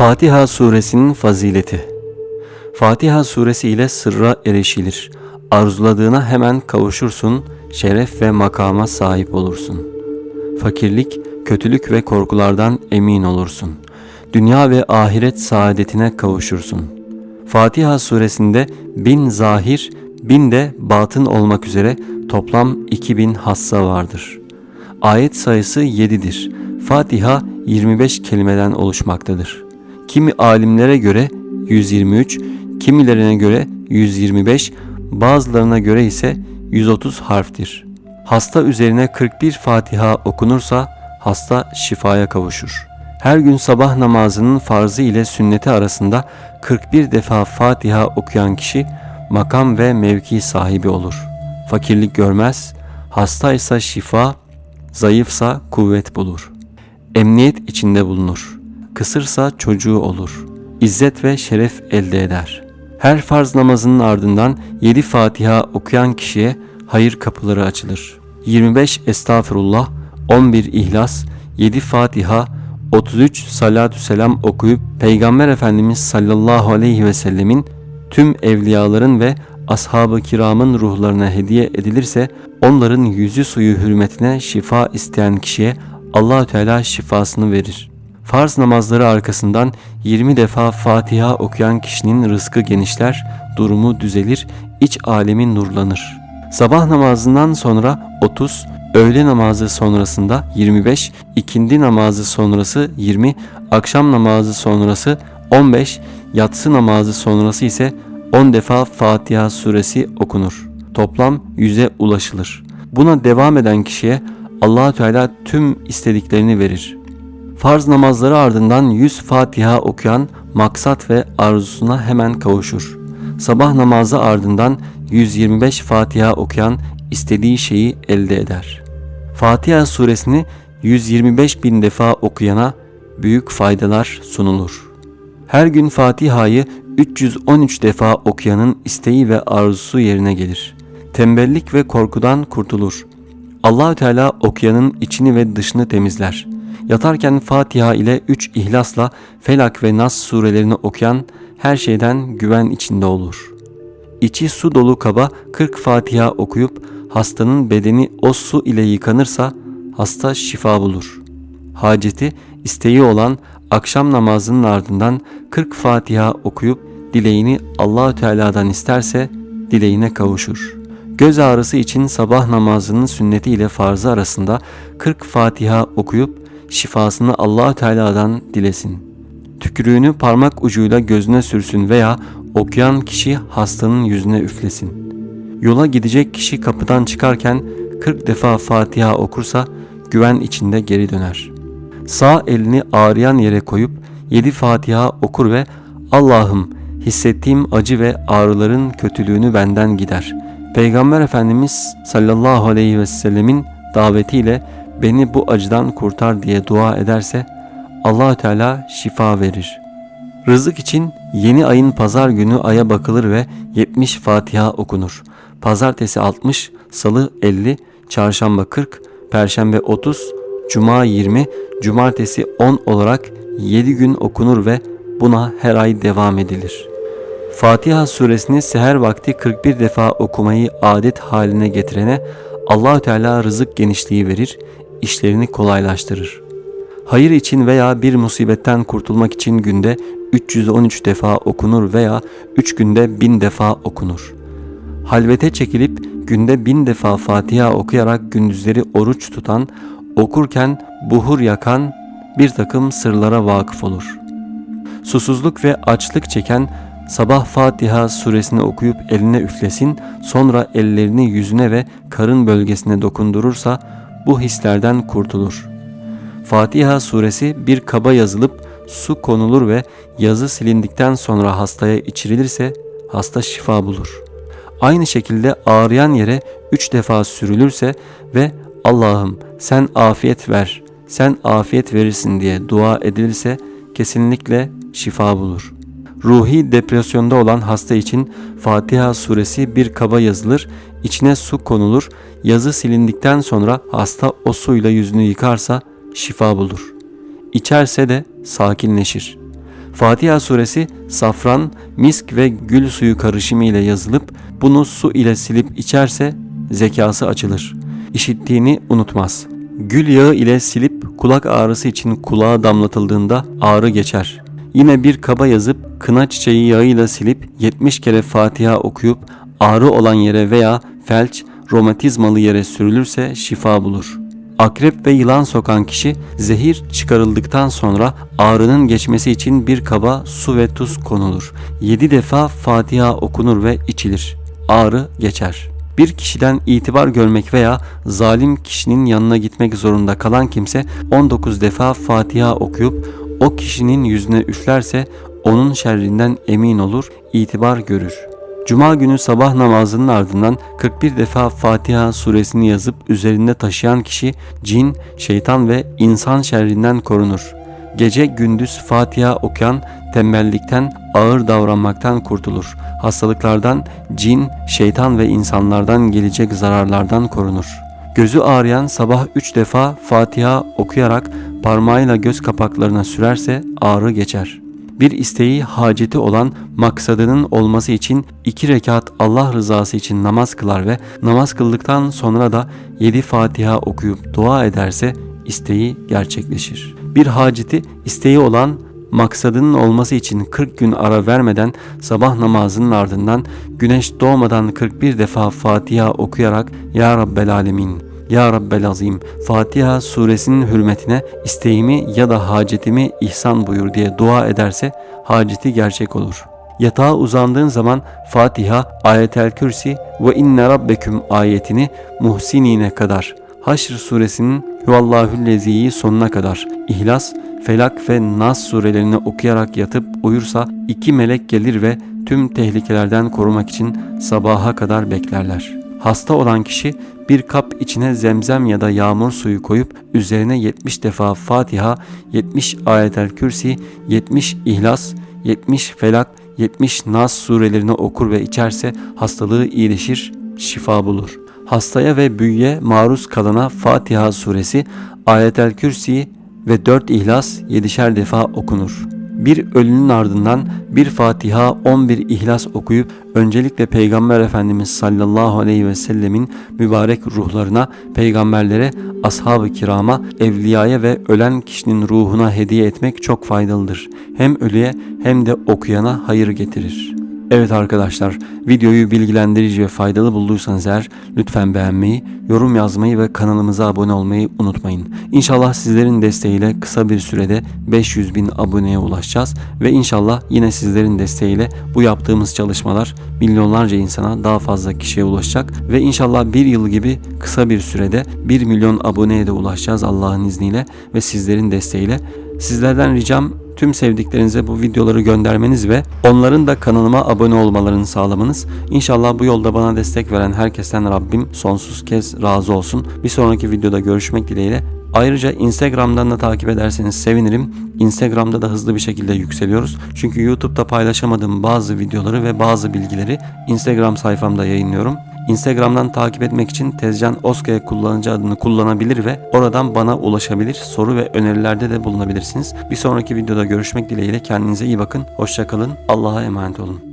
Fatiha suresinin fazileti Fatiha suresi ile sırra erişilir. Arzuladığına hemen kavuşursun, şeref ve makama sahip olursun. Fakirlik, kötülük ve korkulardan emin olursun. Dünya ve ahiret saadetine kavuşursun. Fatiha suresinde bin zahir, bin de batın olmak üzere toplam 2000 hassa vardır. Ayet sayısı 7'dir. Fatiha 25 kelimeden oluşmaktadır. Kimi alimlere göre 123, kimilerine göre 125, bazılarına göre ise 130 harftir. Hasta üzerine 41 Fatiha okunursa hasta şifaya kavuşur. Her gün sabah namazının farzı ile sünneti arasında 41 defa Fatiha okuyan kişi makam ve mevki sahibi olur. Fakirlik görmez, hastaysa şifa, zayıfsa kuvvet bulur. Emniyet içinde bulunur. Kısırsa çocuğu olur. İzzet ve şeref elde eder. Her farz namazının ardından 7 Fatiha okuyan kişiye hayır kapıları açılır. 25 Estağfurullah, 11 İhlas, 7 Fatiha, 33 Salatü Selam okuyup Peygamber Efendimiz sallallahu aleyhi ve sellemin tüm evliyaların ve ashab-ı kiramın ruhlarına hediye edilirse onların yüzü suyu hürmetine şifa isteyen kişiye Allahü Teala şifasını verir. Farz namazları arkasından 20 defa Fatiha okuyan kişinin rızkı genişler, durumu düzelir, iç alemin nurlanır. Sabah namazından sonra 30, öğle namazı sonrasında 25, ikindi namazı sonrası 20, akşam namazı sonrası 15, yatsı namazı sonrası ise 10 defa Fatiha suresi okunur. Toplam 100'e ulaşılır. Buna devam eden kişiye Allahü Teala tüm istediklerini verir. Farz namazları ardından 100 Fatiha okuyan maksat ve arzusuna hemen kavuşur. Sabah namazı ardından 125 Fatiha okuyan istediği şeyi elde eder. Fatiha suresini 125 bin defa okuyana büyük faydalar sunulur. Her gün Fatiha'yı 313 defa okuyanın isteği ve arzusu yerine gelir. Tembellik ve korkudan kurtulur. Allahü Teala okuyanın içini ve dışını temizler. Yatarken Fatiha ile 3 ihlasla Felak ve Nas surelerini okuyan her şeyden güven içinde olur. İçi su dolu kaba 40 Fatiha okuyup hastanın bedeni o su ile yıkanırsa hasta şifa bulur. Haceti, isteği olan akşam namazının ardından 40 Fatiha okuyup dileğini Allahü Teala'dan isterse dileğine kavuşur. Göz ağrısı için sabah namazının sünneti ile farzı arasında 40 Fatiha okuyup şifasını Allahü Teala'dan dilesin. Tükürüğünü parmak ucuyla gözüne sürsün veya okuyan kişi hastanın yüzüne üflesin. Yola gidecek kişi kapıdan çıkarken 40 defa Fatiha okursa güven içinde geri döner. Sağ elini ağrıyan yere koyup 7 Fatiha okur ve Allah'ım hissettiğim acı ve ağrıların kötülüğünü benden gider. Peygamber Efendimiz sallallahu aleyhi ve sellemin davetiyle beni bu acıdan kurtar diye dua ederse Allahü Teala şifa verir. Rızık için yeni ayın pazar günü aya bakılır ve 70 Fatiha okunur. Pazartesi 60, salı 50, çarşamba 40, perşembe 30, cuma 20, cumartesi 10 olarak 7 gün okunur ve buna her ay devam edilir. Fatiha suresini seher vakti 41 defa okumayı adet haline getirene Allahü Teala rızık genişliği verir, işlerini kolaylaştırır. Hayır için veya bir musibetten kurtulmak için günde 313 defa okunur veya 3 günde 1000 defa okunur. Halvete çekilip günde 1000 defa Fatiha okuyarak gündüzleri oruç tutan, okurken buhur yakan bir takım sırlara vakıf olur. Susuzluk ve açlık çeken sabah Fatiha suresini okuyup eline üflesin, sonra ellerini yüzüne ve karın bölgesine dokundurursa bu hislerden kurtulur. Fatiha suresi bir kaba yazılıp su konulur ve yazı silindikten sonra hastaya içirilirse hasta şifa bulur. Aynı şekilde ağrıyan yere üç defa sürülürse ve Allah'ım sen afiyet ver, sen afiyet verirsin diye dua edilirse kesinlikle şifa bulur. Ruhi depresyonda olan hasta için Fatiha suresi bir kaba yazılır, içine su konulur, yazı silindikten sonra hasta o suyla yüzünü yıkarsa şifa bulur. İçerse de sakinleşir. Fatiha suresi safran, misk ve gül suyu karışımı ile yazılıp bunu su ile silip içerse zekası açılır. İşittiğini unutmaz. Gül yağı ile silip kulak ağrısı için kulağa damlatıldığında ağrı geçer. Yine bir kaba yazıp kına çiçeği yağıyla silip 70 kere Fatiha okuyup ağrı olan yere veya felç, romatizmalı yere sürülürse şifa bulur. Akrep ve yılan sokan kişi zehir çıkarıldıktan sonra ağrının geçmesi için bir kaba su ve tuz konulur. 7 defa Fatiha okunur ve içilir. Ağrı geçer. Bir kişiden itibar görmek veya zalim kişinin yanına gitmek zorunda kalan kimse 19 defa Fatiha okuyup o kişinin yüzüne üflerse onun şerrinden emin olur, itibar görür. Cuma günü sabah namazının ardından 41 defa Fatiha suresini yazıp üzerinde taşıyan kişi cin, şeytan ve insan şerrinden korunur. Gece gündüz Fatiha okuyan tembellikten, ağır davranmaktan kurtulur. Hastalıklardan, cin, şeytan ve insanlardan gelecek zararlardan korunur. Gözü ağrıyan sabah üç defa Fatiha okuyarak parmağıyla göz kapaklarına sürerse ağrı geçer. Bir isteği haceti olan maksadının olması için iki rekat Allah rızası için namaz kılar ve namaz kıldıktan sonra da yedi Fatiha okuyup dua ederse isteği gerçekleşir. Bir haceti isteği olan maksadının olması için 40 gün ara vermeden sabah namazının ardından güneş doğmadan 41 defa Fatiha okuyarak Ya Rabbel Alemin ya Rabbel Azim Fatiha suresinin hürmetine isteğimi ya da hacetimi ihsan buyur diye dua ederse haceti gerçek olur. Yatağa uzandığın zaman Fatiha, Ayetel Kürsi ve İnne Rabbeküm ayetini Muhsinine kadar, Haşr suresinin Huvallahü'l-Lezi'yi sonuna kadar, İhlas, Felak ve Nas surelerini okuyarak yatıp uyursa iki melek gelir ve tüm tehlikelerden korumak için sabaha kadar beklerler. Hasta olan kişi bir kap içine zemzem ya da yağmur suyu koyup üzerine 70 defa Fatiha, 70 ayetel kürsi, 70 ihlas, 70 felak, 70 nas surelerini okur ve içerse hastalığı iyileşir, şifa bulur. Hastaya ve büyüye maruz kalana Fatiha suresi, ayetel kürsi ve 4 ihlas 7'şer defa okunur bir ölünün ardından bir Fatiha 11 İhlas okuyup öncelikle Peygamber Efendimiz sallallahu aleyhi ve sellemin mübarek ruhlarına, peygamberlere, ashab-ı kirama, evliyaya ve ölen kişinin ruhuna hediye etmek çok faydalıdır. Hem ölüye hem de okuyana hayır getirir. Evet arkadaşlar, videoyu bilgilendirici ve faydalı bulduysanız eğer lütfen beğenmeyi, yorum yazmayı ve kanalımıza abone olmayı unutmayın. İnşallah sizlerin desteğiyle kısa bir sürede 500 bin aboneye ulaşacağız ve inşallah yine sizlerin desteğiyle bu yaptığımız çalışmalar milyonlarca insana daha fazla kişiye ulaşacak ve inşallah bir yıl gibi kısa bir sürede 1 milyon aboneye de ulaşacağız Allah'ın izniyle ve sizlerin desteğiyle. Sizlerden ricam tüm sevdiklerinize bu videoları göndermeniz ve onların da kanalıma abone olmalarını sağlamanız. İnşallah bu yolda bana destek veren herkesten Rabbim sonsuz kez razı olsun. Bir sonraki videoda görüşmek dileğiyle. Ayrıca Instagram'dan da takip ederseniz sevinirim. Instagram'da da hızlı bir şekilde yükseliyoruz. Çünkü YouTube'da paylaşamadığım bazı videoları ve bazı bilgileri Instagram sayfamda yayınlıyorum. Instagram'dan takip etmek için Tezcan Oskaya kullanıcı adını kullanabilir ve oradan bana ulaşabilir. Soru ve önerilerde de bulunabilirsiniz. Bir sonraki videoda görüşmek dileğiyle kendinize iyi bakın. Hoşçakalın. Allah'a emanet olun.